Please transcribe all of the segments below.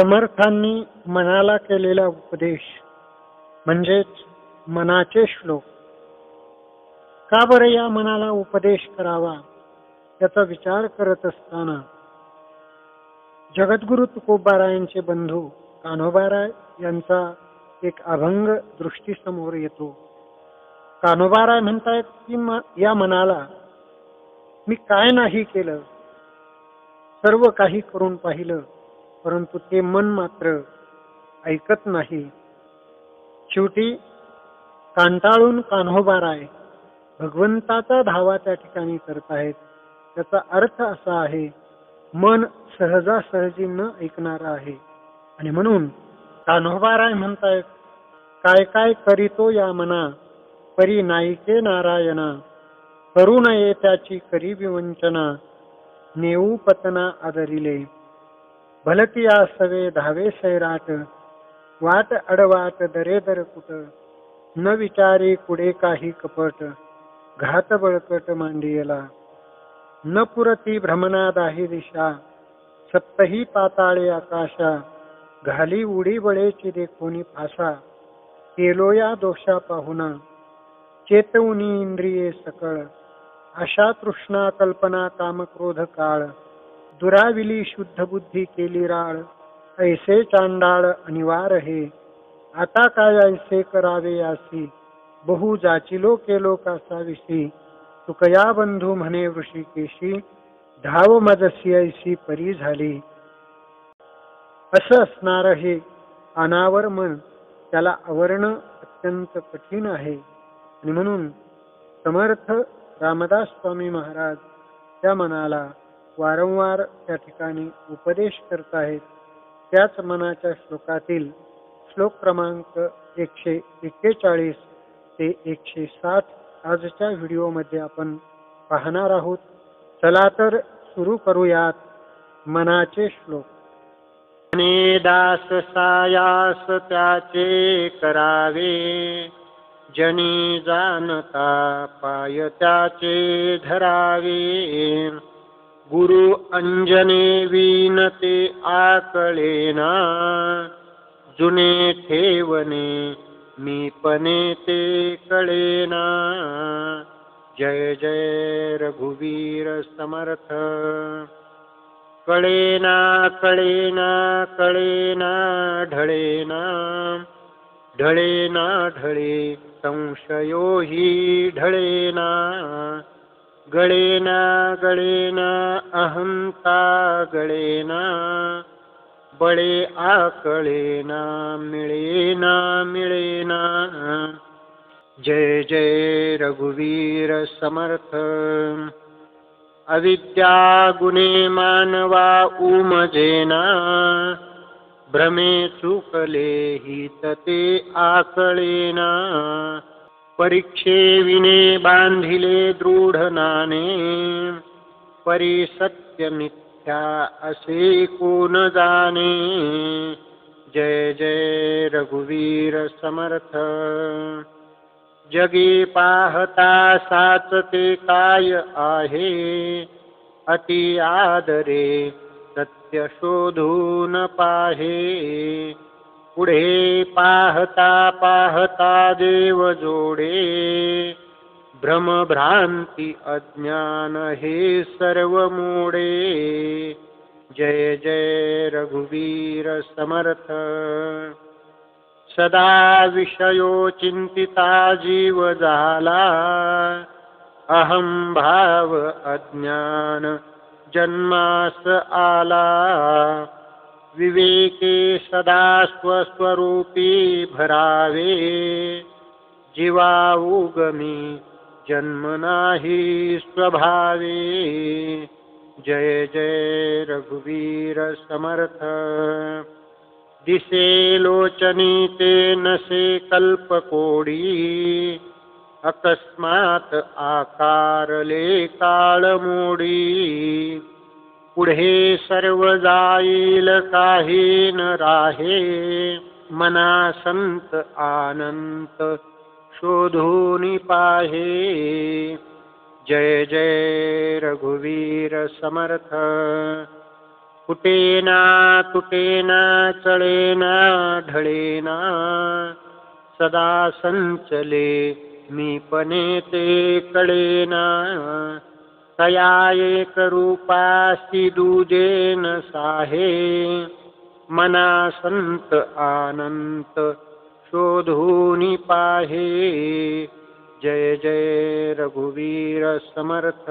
समर्थांनी मनाला केलेला उपदेश म्हणजेच मनाचे श्लोक. का बरं या मनाला उपदेश करावा? याचा विचार करत असताना जगद्गुरु तुकोबारायांचे बंधू कान्होबाराय यांचा एक अभंग दृष्टीसमोर येतो. कान्होबाराय म्हणतायत की म- या मनाला मी काय नाही केलं? सर्व काही करून पाहिलं. परंतु ते मन मात्र ऐकत नाही. शेवटी कांटाळून कान्होबाराय भगवंताचा धावा त्या ठिकाणी करत आहेत. त्याचा अर्थ असा आहे मन सहजासहजी न ऐकणार आहे. आणि म्हणून कान्होबाराय म्हणतायत काय काय करीतो या मना? परी नायिके नारायणा. करू नये त्याची करी विवंचना. नेऊ पतना आदरिले. भलती सवे धावे सैराट वाट अडवाट दरे दर कुट न विचारी कुडे काही कपट घात बळकट मांडियला. न पुरती भ्रमणा दाही दिशा सप्तही पाताळे आकाशा घाली उडी बळेची देखोनी फासा केलो या दोषा पाहुना चेतवनी इंद्रिये सकळ अशा तृष्णा कल्पना काम क्रोध काळ दुराविली शुद्ध बुद्धी केली राळ. ऐसे चांडाळ अनिवार हे. आता काय ऐसे करावे यासी? बहु जाचिलो केलो कासाविषी तुकया बंधू म्हणे ऋषिकेशी धाव मजसी ऐशी परी झाली. असं असणार हे. अनावर मन. त्याला आवरणं अत्यंत कठीण आहे. आणि म्हणून समर्थ रामदास स्वामी महाराज त्या मनाला वारंवार त्या ठिकाणी उपदेश करत आहेत त्याच मनाच्या श्लोकातील श्लोक क्रमांक एकशे एक्केचाळीस ते एकशे साठ आजच्या व्हिडिओमध्ये आपण पाहणार आहोत. चला तर सुरू करूयात मनाचे श्लोक. दास सायास त्याचे करावे. जनी जाणता पाय त्याचे धरावे. गुरु अंजने विनते आकळेना जुने ठेवणे मी पणे ते कळेना. जय जय रघुवीर समर्थ. कळेना कळेना कळेना ढळेना. ढळेना ढळे संशयो हि ढळेना. गळेना गळेना अहंता गळेना बळे आकळेना मिळेना मिळेना. जय जय रघुवीर समर्थ. अविद्या गुणे मानवा उमजेना. भ्रमे चुकले हि ते आकळेना. परीक्षे विने बांधिले दृढ नाने परी सत्य मिथ्या असे कोण जाणे? जय जय रघुवीर समर्थ. जगी पाहता साचते काय आहे. अति आदरे सत्य शोधून पाहे. पुढे पाहता पाहता देव जोडे. भ्रमभ्रांती अज्ञान हे सर्व मोडे. जय जय रघुवीर समर्थ. सदा विषयो चिंतिता जीव झाला अहम भाव अज्ञान जन्मास आला. विवेके सदा स्वस्वरूपी भरावे। जीवा उगमी जन्म नाही स्वभावे। जय जय रघुवीर समर्थ। दिसे लोचनी ते नसे कल्पकोडी। अकस्मात आकारले काळ मोडी पुढे सर्व जाईल काही न राहे. मना संत आनंत शोधून पाहे. जय जय रघुवीर समर्थ. फुटेना तुटेना चळेना ढळेना सदा संचले मी पणे ते कळेना तया एक रूपासी दुजेन साहे। मना संत आनंत शोधूनी पाहे। जय जय रघुवीर समर्थ।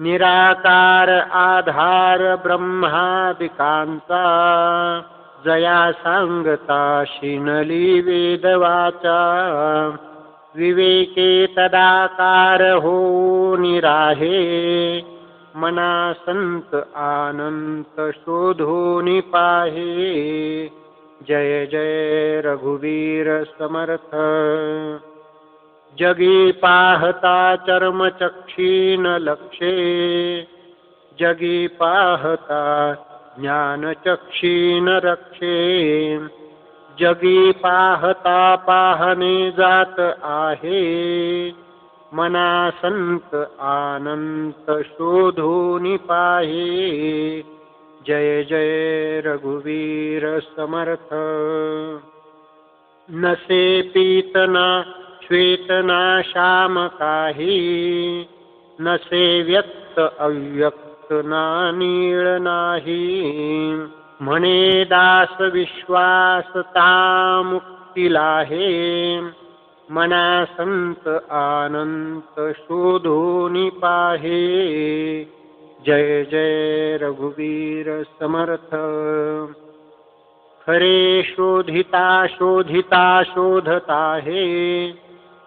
निराकार आधार ब्रह्मादिकांता जया सांगता शिनली वेदवाचा। विवेके तदाकार हो निराहे। मना संत आनंत शोधूनि पाहे जय जय रघुवीर समर्थ। जगी पाहता चर्मचक्षीन लक्षे। जगी पाहता ज्ञानचक्षीन रक्षे। जगी पाहता पाहणे जात आहे. मना संत आनंत शोधून पाहे. जय जय रघुवीर समर्थ. नसे पीतना श्वेतना श्याम काही. नसे व्यक्त अव्यक्त ना नीळ नाही. म्हणे दास विश्वासता मुक्तीला हे मना संत आनंत शोधून पाहे। जय जय रघुवीर समर्थ। खरे शोधिता शोधिता शोधता हे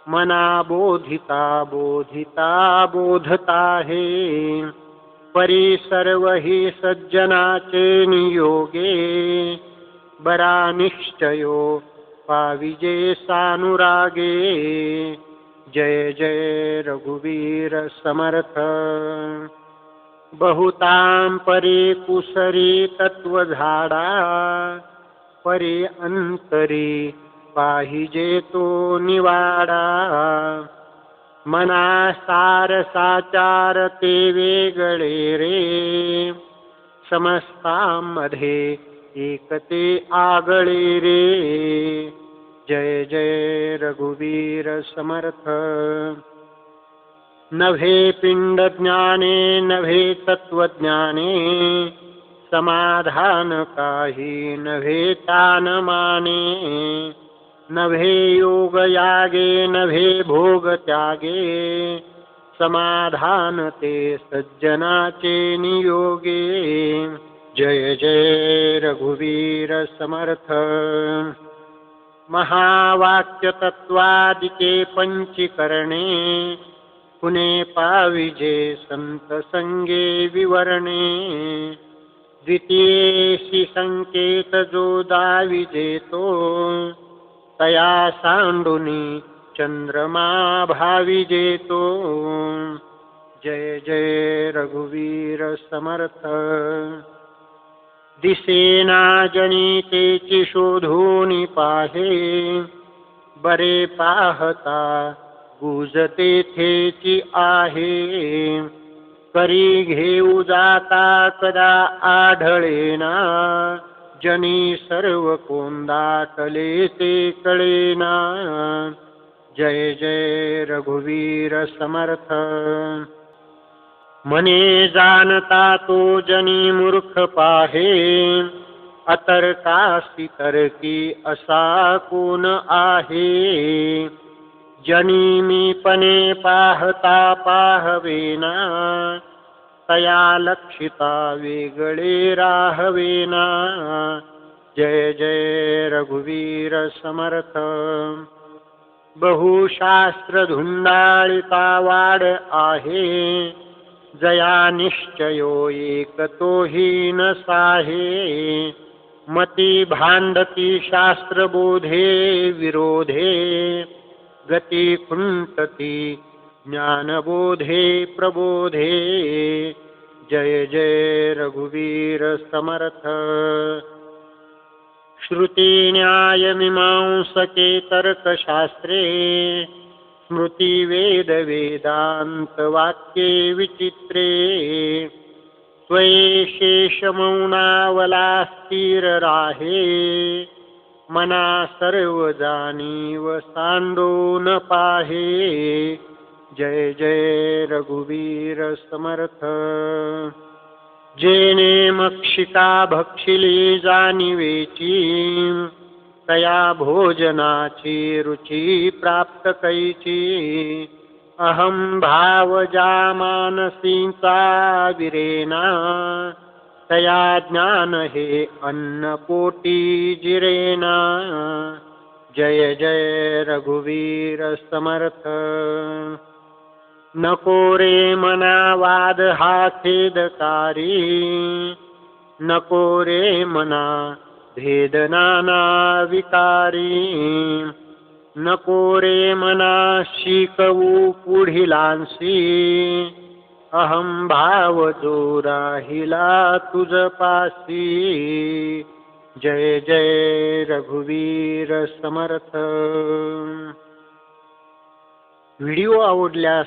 मना बोधिता बोधिता बोधता हे परी सर्व हि सज्जनाचे नियोगे बरा निश्चयो पाविजे सानुरागे। जय जय रघुवीर समर्थ। बहुतां परी कुसरी तत्व झाडा परे अंतरी पाहिजे तो निवाडा। मना सार साचार ते वेगळे रे समस्तामध्ये एकते आगळे रे. जय जय रघुवीर समर्थ. नभे पिंड ज्ञाने नभे तत्वज्ञाने समाधान काही नभे तान माने. नभे योग यागे नभे भोग त्यागे समाधान ते सज्जनाचे नियोगे। जय जय रघुवीर समर्थ। महावाक्य तत्वादिके पंचीकरणे। पुणे पाविजे संत संगे विवरणे। द्वितीयेशी संकेत जो दाविजे तो तया सांडुनी चंद्रमा भावी जेतो. जय जय रघुवीर समर्थ. दिसेना जनितेची शोधूनी पाहे बरे पाहता गुजते थेची आहे. करी घेऊ जाता कदा आढळेना जनी सर्व कोंदाटले ते कळेना जय जय रघुवीर समर्थ। मने जानता तो जनी मूर्ख पाहे। अतर्कासी तर्की असा कोण आहे। जनी मी पणे पाहता पाहवेना तया लक्षिता वेगळे राहवेना जय जय रघुवीर समर्थ। बहुशास्त्र धुंडाळिता वाड आहे। जया निश्चयो एक तोहीन साहे। मती भांडती शास्त्रबोधे विरोधे। गती खुंटती ज्ञानबोधे प्रबोधे। जय जय रघुवीरसमर्थ श्रुतिन्यायमीमांसके तर्कशास्त्रे स्मृतिवेदवेदान्तवाक्ये विचित्रे। त्वय शेषमौनावलास्थिरराहे मना सर्वजानीव साण्डो न पाहे। जय जय रघुवीरसमर्थ जेणे मक्षिका जानिवेची तया भोजनाची रुचि प्राप्तकैची अहं भावजामानसीतावीरेणा तया ज्ञान ज्ञानहे अन्नकोटिजिरेणा जय जय रघुवीरसमर्थ समर्थ नको रे मना वाद हा खेदकारी नको रे मना भेद नाना विकारी नको रे मना शिकवू पुढिलांसी अहम भाव जो राहिला तुझ पासी जय जय रघुवीर समर्थ व्हिडिओ आवडल्यास